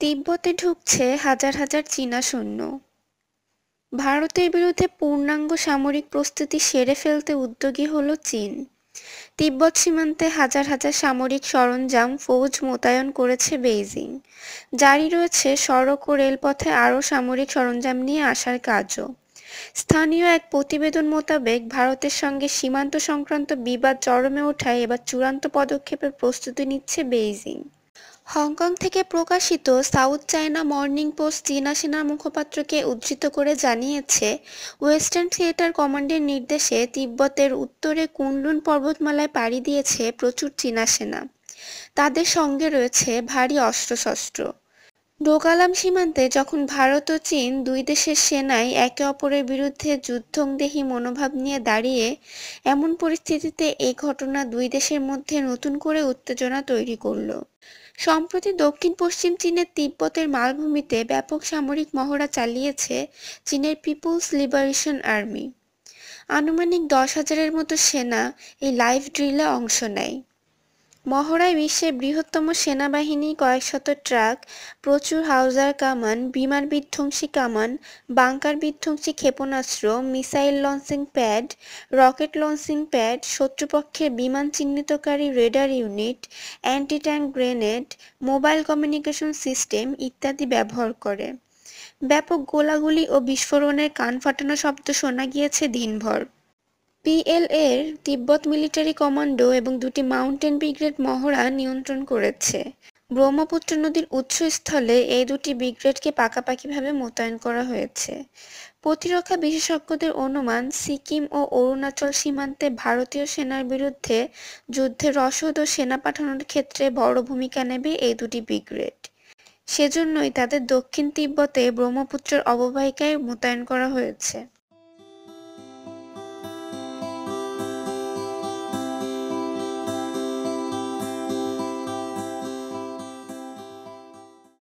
তিব্বতে ঢুকছে হাজার হাজার চীনা সৈন্য। ভারতের বিরুদ্ধে পূর্ণাঙ্গ সামরিক প্রস্তুতি সেরে ফেলতে উদ্যোগী হল চীন। তিব্বত সীমান্তে হাজার হাজার সামরিক সরঞ্জাম, ফৌজ মোতায়েন করেছে বেইজিং। জারি রয়েছে সড়ক ও রেলপথে আরও সামরিক সরঞ্জাম নিয়ে আসার কাজও। স্থানীয় এক প্রতিবেদন মোতাবেক ভারতের সঙ্গে সীমান্ত সংক্রান্ত বিবাদ চরমে ওঠায় এবার চূড়ান্ত পদক্ষেপের প্রস্তুতি নিচ্ছে বেইজিং। হংকং থেকে প্রকাশিত সাউথ চায়না মর্নিং পোস্ট চীনা সেনার মুখপাত্রকে উদ্ধৃত করে জানিয়েছে, ওয়েস্টার্ন থিয়েটার কমান্ডের নির্দেশে তিব্বতের উত্তরে কুনলুন পর্বতমালায় পাড়ি দিয়েছে প্রচুর চীনা সেনা। তাদের সঙ্গে রয়েছে ভারী অস্ত্রশস্ত্র। ডোকালাম সীমান্তে যখন ভারত ও চীন দুই দেশের সেনাই একে অপরের বিরুদ্ধে যুদ্ধংদেহী মনোভাব নিয়ে দাঁড়িয়ে, এমন পরিস্থিতিতে এই ঘটনা দুই দেশের মধ্যে নতুন করে উত্তেজনা তৈরি করল। সম্প্রতি দক্ষিণ পশ্চিম চীনের তিব্বতের মালভূমিতে ব্যাপক সামরিক মহড়া চালিয়েছে চীনের পিপুলস লিবারেশন আর্মি। আনুমানিক দশ হাজারের মতো সেনা এই লাইভ ড্রিলে অংশ নেয়। মহড়ায় বিশ্বের বৃহত্তম সেনাবাহিনী, কয়েকশত ট্রাক, প্রচুর হাউজার কামান, বিমান বিধ্বংসী কামান, বাংকার বিধ্বংসী ক্ষেপণাস্ত্র, missile launching pad, rocket launching pad, শত্রুপক্ষের বিমান চিহ্নিতকারী radar unit anti tank grenade, mobile communication system ইত্যাদি ব্যবহার করে। ব্যাপক গোলাগুলি ও বিস্ফোরণের কান ফাটানো শব্দ শোনা গিয়েছে দিনভর। পিএলএর তিব্বত মিলিটারি কমান্ডো এবং দুটি মাউন্টেন ব্রিগেড মহড়া নিয়ন্ত্রণ করেছে। ব্রহ্মপুত্র নদীর উৎসস্থলে এই দুটি ব্রিগেডকে পাকাপাকিভাবে মোতায়েন করা হয়েছে। প্রতিরক্ষা বিশেষজ্ঞদের অনুমান, সিকিম ও অরুণাচল সীমান্তে ভারতীয় সেনার বিরুদ্ধে যুদ্ধে রসদ ও সেনা পাঠানোর ক্ষেত্রে বড় ভূমিকা নেবে এই দুটি ব্রিগেড। সেজন্যই তাদের দক্ষিণ তিব্বতে ব্রহ্মপুত্রের অববাহিকায় মোতায়েন করা হয়েছে।